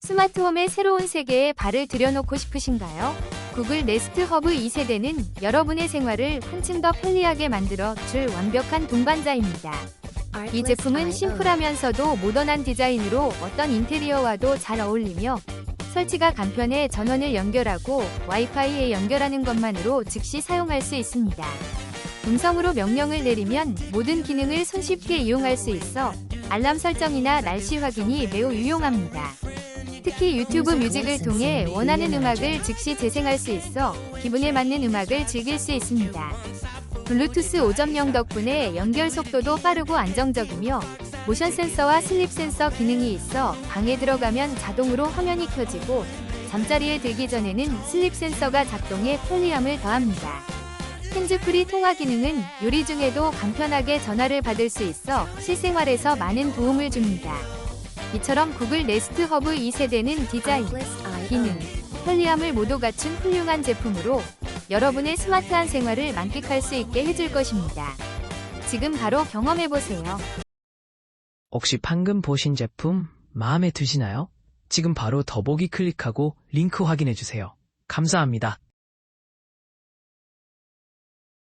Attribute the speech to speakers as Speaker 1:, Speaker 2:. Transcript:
Speaker 1: 스마트홈의 새로운 세계에 발을 들여놓고 싶으신가요? 구글 네스트 허브 2세대는 여러분의 생활을 한층 더 편리하게 만들어 줄 완벽한 동반자입니다. 이 제품은 심플하면서도 모던한 디자인으로 어떤 인테리어와도 잘 어울리며 설치가 간편해 전원을 연결하고 와이파이에 연결하는 것만으로 즉시 사용할 수 있습니다. 음성으로 명령을 내리면 모든 기능을 손쉽게 이용할 수 있어 알람 설정이나 날씨 확인이 매우 유용합니다. 특히 유튜브 뮤직을 통해 원하는 음악을 즉시 재생할 수 있어 기분에 맞는 음악을 즐길 수 있습니다. 블루투스 5.0 덕분에 연결 속도도 빠르고 안정적이며 모션 센서와 슬립 센서 기능이 있어 방에 들어가면 자동으로 화면이 켜지고 잠자리에 들기 전에는 슬립 센서가 작동해 편리함을 더합니다. 핸즈프리 통화 기능은 요리 중에도 간편하게 전화를 받을 수 있어 실생활에서 많은 도움을 줍니다. 이처럼 구글 네스트 허브 2세대는 디자인, 기능, 편리함을 모두 갖춘 훌륭한 제품으로 여러분의 스마트한 생활을 만끽할 수 있게 해줄 것입니다. 지금 바로 경험해보세요.
Speaker 2: 혹시 방금 보신 제품 마음에 드시나요? 지금 바로 더보기 클릭하고 링크 확인해 주세요. 감사합니다.